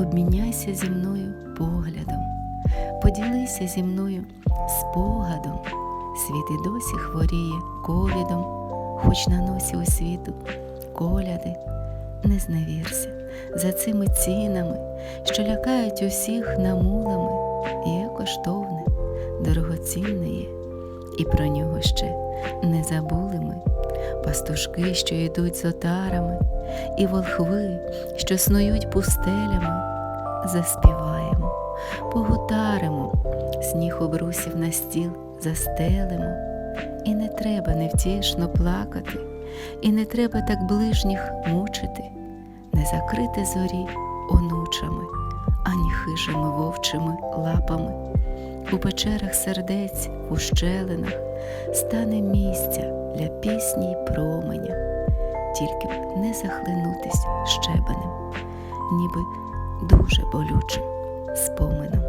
обміняйся зі мною поглядом, поділися зі мною спогадом. Світ і досі хворіє ковідом, хоч на носі у світу коляди. Не зневірся за цими цінами, що лякають усіх намулами, є коштовне, дорогоцінне є, і про нього ще не забули ми. Пастушки, що йдуть з отарами, і волхви, що снують пустелями, заспіваємо, погутаримо, сніг обрусів на стіл застелимо, і не треба невтішно плакати, і не треба так ближніх мучити, не закрити зорі онучами, ані хижими вовчими лапами. У печерах сердець, у щелинах стане місця для пісні й променя, тільки б не захлинутись щебенем, ніби дуже болючим споменом.